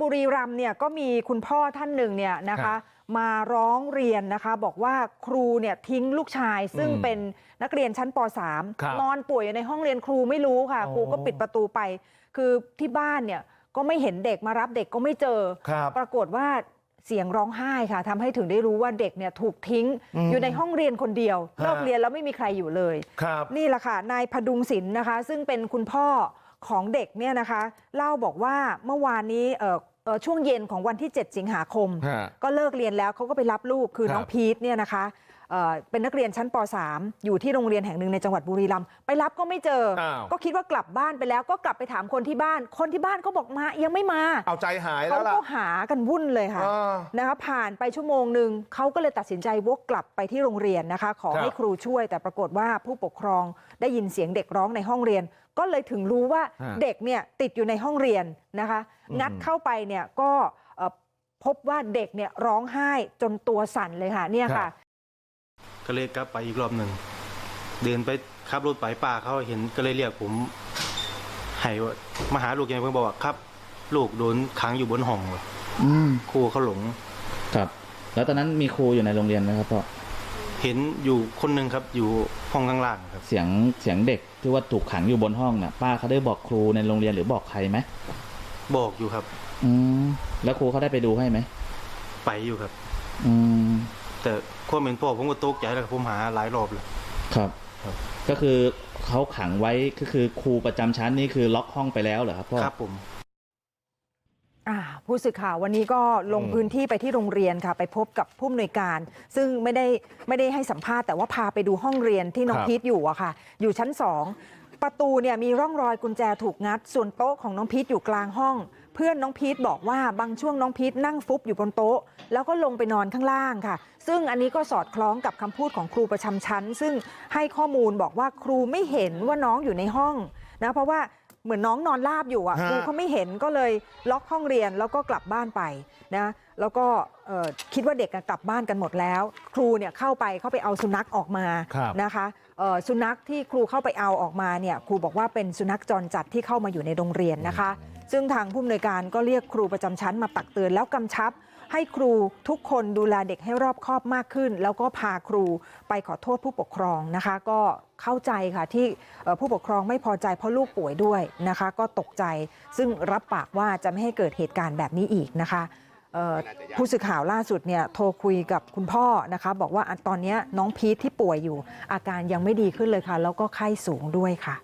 บุรีรัมย์เนี่ยก็มีคุณพ่อท่านหนึ่งเนี่ยนะครัคะบมาร้องเรียนนะคะบอกว่าครูเนี่ยทิ้งลูกชายซึ่งอืมเป็นนักเรียนชั้นปครับ .3 นอนป่วยอยู่ในห้องเรียนครูไม่รู้ค่ะอ๋อครูก็ปิดประตูไป คือที่บ้านเนี่ยก็ไม่เห็นเด็กมารับเด็กก็ไม่เจอครับปรากฏว่าเสียงร้องไห้ค่ะทำให้ถึงได้รู้ว่าเด็กเนี่ยถูกทิ้งอืมอยู่ในห้องเรียนคนเดียวฮะเลิกเรียนแล้วไม่มีใครอยู่เลยครับนี่แหละค่ะนายพดุงศิลป์นะคะ ซึ่งเป็นคุณพ่อ ของเด็กเนี่ยนะคะเล่าบอกว่าเมื่อวานนี้เอ่อเอ่อช่วงเย็นของวันที่7สิงหาคมฮะก็เลิกเรียนแล้วเขาก็ไปรับลูกคือครับน้องพีทเนี่ยนะคะ เอ่อเป็นนักเรียนชั้นป .3 อยู่ที่โรงเรียนแห่งหนึ่งในจังหวัดบุรีรัมย์ไปรับก็ไม่เจออ้าวก็คิดว่ากลับบ้านไปแล้วก็กลับไปถามคนที่บ้านคนที่บ้านก็บอกมายังไม่มาเอาใจหายแล้เขาวล่ะก็หากันวุ่นเลยค่ะอ่านะคะผ่านไปชั่วโมงหนึ่งเขาก็เลยตัดสินใจวกกลับไปที่โรงเรียนนะคะ ขอครับให้ครูช่วย แต่ปรากฏว่าผู้ปกครองได้ยินเสียงเด็กร้องในห้องเรียน ก็เลยถึงรู้ว่าฮะเด็กเนี่ยติดอยู่ในห้องเรียนนะคะอืมงัดเข้าไปเนี่ยก็เอ่อพบว่าเด็กเนี่ยร้องไห้จนตัวสั่นเลยค่ะเนี่ยค่ะ ก็เลยกลับไปอีกรอบหนึ่งเดินไปขับรถไปป่าเขาเห็นก็เลยเรียกผมให้ว่ามาหาลูกยังไงเพิ่งบอกว่าครับ ลูกโดนขังอยู่บนห้องว่ะอืมครูเขาหลงครับ แล้วตอนนั้นมีครูอยู่ในโรงเรียนไหมครับพ่อเห็นอยู่คนหนึ่งครับอยู่ห้องข้างล่างครับ เสียงเสียงเด็กที่ว่าถูกขังอยู่บนห้องน่ะ ป้าเขาได้บอกครูในโรงเรียนหรือบอกใครไหมบอกอยู่ครับ อืมแล้วครูเขาได้ไปดูให้ไหมไปอยู่ครับ อืม แต่ความเป็นพ่อผมก็ตกใจแล้วครับผมหาหลายรอบเลย ครับ ครับ ก็คือเขาขังไว้ก็คือครูประจำชั้นนี่คือล็อกห้องไปแล้วเหรอครับพ่อ ครับผม อ่าผู้สื่อข่าววันนี้ก็ลงอืมพื้นที่ไปที่โรงเรียนค่ะ ไปพบกับผู้อำนวยการ ซึ่งไม่ได้ไม่ได้ให้สัมภาษณ์แต่ว่าพาไปดูห้องเรียนที่น้องครับพีทอยู่อะค่ะ อยู่ชั้นสองประตูเนี่ยมีร่องรอยกุญแจถูกงัด ส่วนโต๊ะของน้องพีทอยู่กลางห้อง เพื่อนน้องพีทบอกว่าบางช่วงน้องพีทนั่งฟุบอยู่บนโต๊ะ แล้วก็ลงไปนอนข้างล่างค่ะ ซึ่งอันนี้ก็สอดคล้องกับคำพูดของครูประจำชั้น ซึ่งให้ข้อมูลบอกว่าครูไม่เห็นว่าน้องอยู่ในห้องนะเพราะว่าเหมือนน้องนอนราบอยู่อะฮะครูเขาไม่เห็นก็เลยล็อกห้องเรียนแล้วก็กลับบ้านไปนะแล้วก็เอ่อคิดว่าเด็กอะกลับบ้านกันหมดแล้ว ครูเนี่ยเข้าไปเข้าไปเอาสุนัขออกมาครับนะคะเอ่อสุนัขที่ครูเข้าไปเอาออกมาเนี่ยครูบอกว่าเป็นสุนัขจรจัดที่เข้ามาอยู่ในโรงเรียนนะคะ ซึ่งทางผู้อำนวยการก็เรียกครูประจำชั้นมาตักเตือนแล้วกำชับให้ครูทุกคนดูแลเด็กให้รอบคอบมากขึ้น แล้วก็พาครูไปขอโทษผู้ปกครองนะคะ ก็เข้าใจค่ะที่ผู้ปกครองไม่พอใจเพราะลูกป่วยด้วยนะคะ ก็ตกใจซึ่งรับปากว่าจะไม่ให้เกิดเหตุการณ์แบบนี้อีกนะคะผู้สื่อข่าวล่าสุดเนี่ยโทรคุยกับคุณพ่อนะคะบอกว่าตอนนี้น้องพีทที่ป่วยอยู่ อาการยังไม่ดีขึ้นเลยค่ะ แล้วก็ไข้สูงด้วยค่ะ